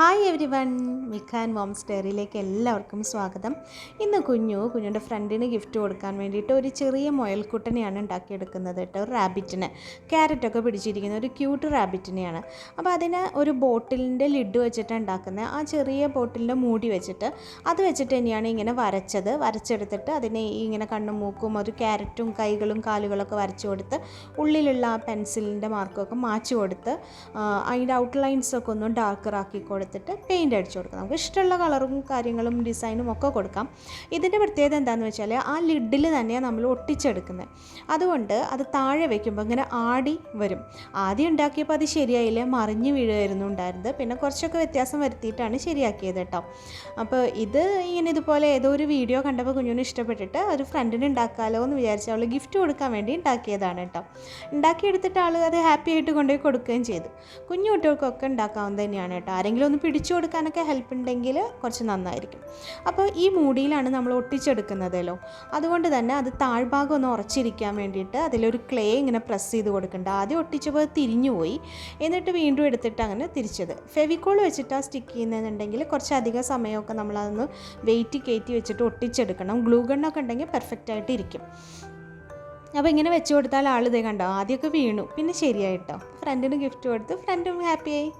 Hi everyone മിഖാൻ മോം സ്റ്റേറിയിലേക്ക് എല്ലാവർക്കും സ്വാഗതം. ഇന്ന് കുഞ്ഞു കുഞ്ഞുന്റെ ഫ്രണ്ടിന് ഗിഫ്റ്റ് കൊടുക്കാൻ വേണ്ടിയിട്ട് ഒരു ചെറിയ മുയൽക്കുട്ടനെയാണ് ഉണ്ടാക്കിയെടുക്കുന്നത് കേട്ടോ ഒരു റാബിറ്റിന് ക്യാരറ്റൊക്കെ പിടിച്ചിരിക്കുന്ന ഒരു ക്യൂട്ട് റാബിറ്റിനെയാണ്. അപ്പോൾ അതിന് ഒരു ബോട്ടിലിന്റെ ലിഡ് വെച്ചിട്ട് ഉണ്ടാക്കുന്നത്. ആ ചെറിയ ബോട്ടിലിന്റെ മൂടി വെച്ചിട്ട് അത് വെച്ചിട്ട് തന്നെയാണ് ഇങ്ങനെ വരച്ചത്. വരച്ചെടുത്തിട്ട് അതിനെ ഇങ്ങനെ കണ്ണും മൂക്കും ഒരു ക്യാരറ്റും കൈകളും കാലുകളൊക്കെ വരച്ചു കൊടുത്ത് ഉള്ളിലുള്ള ആ പെൻസിലിന്റെ മാർക്കൊക്കെ മാച്ചു കൊടുത്ത് അതിന്റെ ഔട്ട്ലൈൻസൊക്കെ ഒന്ന് ഡാർക്കറാക്കി കൊടുത്തിട്ട് പെയിന്റ് അടിച്ചു കൊടുക്കാം. നമുക്ക് ഇഷ്ടമുള്ള കളറും കാര്യങ്ങളും ഡിസൈനും ഒക്കെ കൊടുക്കാം. ഇതിന്റെ പ്രത്യേകത എന്താണെന്ന് വെച്ചാൽ ആ ലിഡിൽ തന്നെയാണ് നമ്മൾ ഒട്ടിച്ചെടുക്കുന്നത് അതുകൊണ്ട് അത് താഴെ വയ്ക്കുമ്പോൾ ഇങ്ങനെ ആടി വരും. ആദ്യം ഉണ്ടാക്കിയപ്പോൾ അത് ശരിയായില്ല മറിഞ്ഞ് വീഴുമായിരുന്നു ഉണ്ടായിരുന്നത്. പിന്നെ കുറച്ചൊക്കെ വ്യത്യാസം വരുത്തിയിട്ടാണ് ശരിയാക്കിയത് കേട്ടോ. അപ്പോൾ ഇത് ഇങ്ങനെ ഇതുപോലെ ഏതോ ഒരു വീഡിയോ കണ്ടപ്പോൾ കുഞ്ഞിന് ഇഷ്ടപ്പെട്ടിട്ട് ഒരു ഫ്രണ്ടിന് ഉണ്ടാക്കാമല്ലോ എന്ന് വിചാരിച്ച് അവൾ ഗിഫ്റ്റ് കൊടുക്കാൻ വേണ്ടി ഉണ്ടാക്കിയതാണ് കേട്ടോ. ഉണ്ടാക്കിയെടുത്തിട്ട് ആൾ അത് ഹാപ്പി ആയിട്ട് കൊണ്ടുപോയി കൊടുക്കുകയും ചെയ്തു. കുഞ്ഞു കുട്ടികൾക്കൊക്കെ ഉണ്ടാക്കാവുന്ന തന്നെയാണ് കേട്ടോ. ആരെങ്കിലും ഒന്ന് പിടിച്ചു കൊടുക്കാനൊക്കെ ഹെൽപ്പ് ഉണ്ടെങ്കിൽ കുറച്ച് നന്നായിരിക്കും. അപ്പോൾ ഈ മൂടിയിലാണ് നമ്മൾ ഒട്ടിച്ചെടുക്കുന്നതല്ലോ. അതുകൊണ്ട് തന്നെ അത് താഴ്ഭാഗം ഒന്ന് ഉറച്ചിരിക്കാൻ വേണ്ടിയിട്ട് അതിലൊരു ക്ലേ ഇങ്ങനെ പ്രസ് ചെയ്ത് കൊടുക്കേണ്ട. ആദ്യം ഒട്ടിച്ചപ്പോൾ തിരിഞ്ഞു പോയി. എന്നിട്ട് വീണ്ടും എടുത്തിട്ട് അങ്ങനെ തിരിച്ചത്. ഫെവിക്കോൾ വെച്ചിട്ടാണ് സ്റ്റിക്ക് ചെയ്യുന്നതെന്നുണ്ടെങ്കിൽ കുറച്ചധികം സമയമൊക്കെ നമ്മളതൊന്ന് വെയിറ്റ് കയറ്റി വെച്ചിട്ട് ഒട്ടിച്ചെടുക്കണം. ഗ്ലൂ ഗണ്ണൊക്കെ ഉണ്ടെങ്കിൽ പെർഫെക്റ്റ് ആയിട്ട് ഇരിക്കും. അപ്പോൾ ഇങ്ങനെ വെച്ച് കൊടുത്താൽ ആൾ ഇതേ കണ്ടോ? ആദ്യമൊക്കെ വീണു. പിന്നെ ശരിയായിട്ടോ ഫ്രണ്ടിന് ഗിഫ്റ്റ് കൊടുത്ത്. ഫ്രണ്ടും ഹാപ്പിയായി